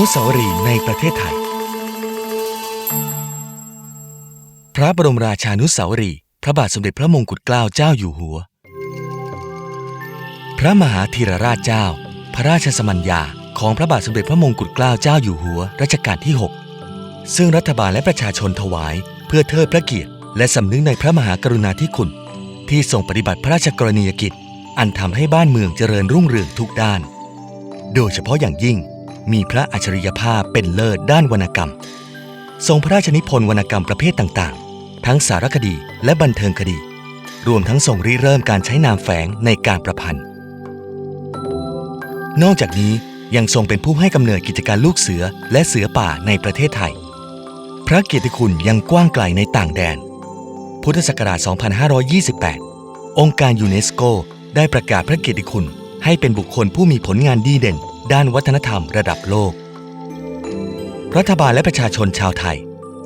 นุสาวรีย์ในประเทศไทย พระบรมราชานุสาวรีย์พระบาทสมเด็จพระมงกุฎเกล้าเจ้าอยู่หัว พระมหาธีรราชเจ้า พระราชสมัญญาของพระบาทสมเด็จพระมงกุฎเกล้าเจ้าอยู่หัวรัชกาลที่ 6 ซึ่งรัฐบาลและประชาชนถวาย เพื่อเทิดพระเกียรติ และสำนึกในพระมหากรุณาธิคุณ ที่ทรงปฏิบัติพระราชกรณียกิจ อันทำให้บ้านเมืองเจริญรุ่งเรืองทุกด้าน โดยเฉพาะอย่างยิ่ง มีพระอัจฉริยภาพเป็นเลิศด้านวรรณกรรม ทรงพระราชนิพนธ์วรรณกรรมประเภทต่างๆ ทั้งสารคดีและบันเทิงคดี รวมทั้งทรงริเริ่มการใช้นามแฝงในการประพันธ์ นอกจากนี้ยังทรงเป็นผู้ให้กำเนิดกิจการลูกเสือและเสือป่าในประเทศไทย พระเกียรติคุณยังกว้างไกลในต่างแดน พุทธศักราช 2528 องค์การยูเนสโกได้ประกาศพระเกียรติคุณให้เป็นบุคคลผู้มีผลงานดีเด่น ด้านวัฒนธรรมระดับโลก รัฐบาลและประชาชนชาวไทย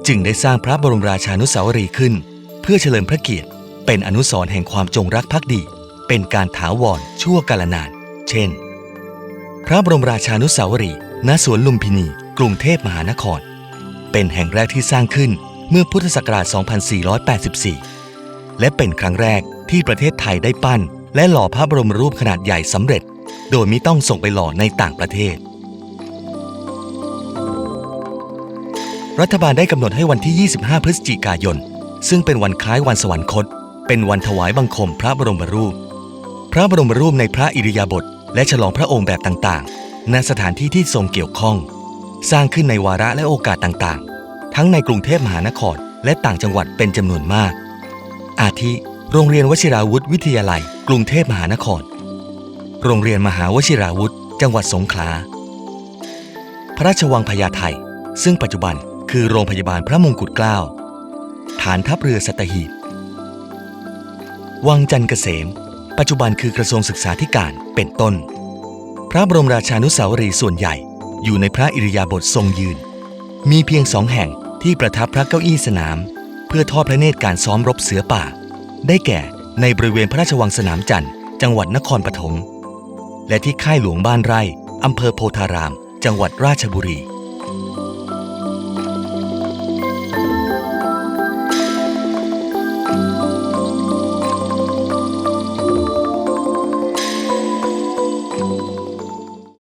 จึงได้สร้างพระบรมราชานุสาวรีย์ขึ้น เพื่อเฉลิมพระเกียรติ เป็นอนุสรณ์แห่งความจงรักภักดี เป็นการถาวรชั่วกาลนาน เช่น พระบรมราชานุสาวรีย์ณสวนลุมพินี กรุงเทพมหานคร เป็นแห่งแรกที่สร้างขึ้นเมื่อพุทธศักราช 2484 และเป็นครั้งแรกที่ประเทศไทยได้ปั้น และหล่อพระบรมรูปขนาดใหญ่สำเร็จ โดยมิต้องส่งไปหล่อในต่างประเทศ รัฐบาลได้กำหนดให้วันที่ 25 พฤศจิกายน ซึ่งเป็นวันคล้ายวันสวรรคต เป็นวันถวายบังคมพระบรมรูป พระบรมรูปในพระอิริยาบถและฉลองพระองค์แบบต่างๆ ณสถานที่ที่ทรงเกี่ยวข้อง สร้างขึ้นในวาระและโอกาสต่างๆ ทั้งในกรุงเทพมหานครและต่างจังหวัดเป็นจำนวนมาก อาทิ โรงเรียนวชิราวุธวิทยาลัย กรุงเทพมหานคร โรงเรียนมหาวชิราวุธ จังหวัดสงขลา พระราชวังพญาไทซึ่งปัจจุบันคือโรงพยาบาลพระมงกุฎเกล้า ฐานทัพเรือสัตหีบ วังจันเกษม ปัจจุบันคือกระทรวงศึกษาธิการเป็นต้น พระบรมราชานุสาวรีย์ส่วนใหญ่อยู่ในพระอิริยาบถทรงยืน มีเพียงสองแห่งที่ประทับพระเก้าอี้สนาม เพื่อทอดพระเนตรการซ้อมรบเสือป่า ได้แก่ในบริเวณพระราชวังสนามจันทร์จังหวัดนครปฐม และที่ค่ายหลวงบ้านไร่อำเภอโพธาราม จังหวัดราชบุรี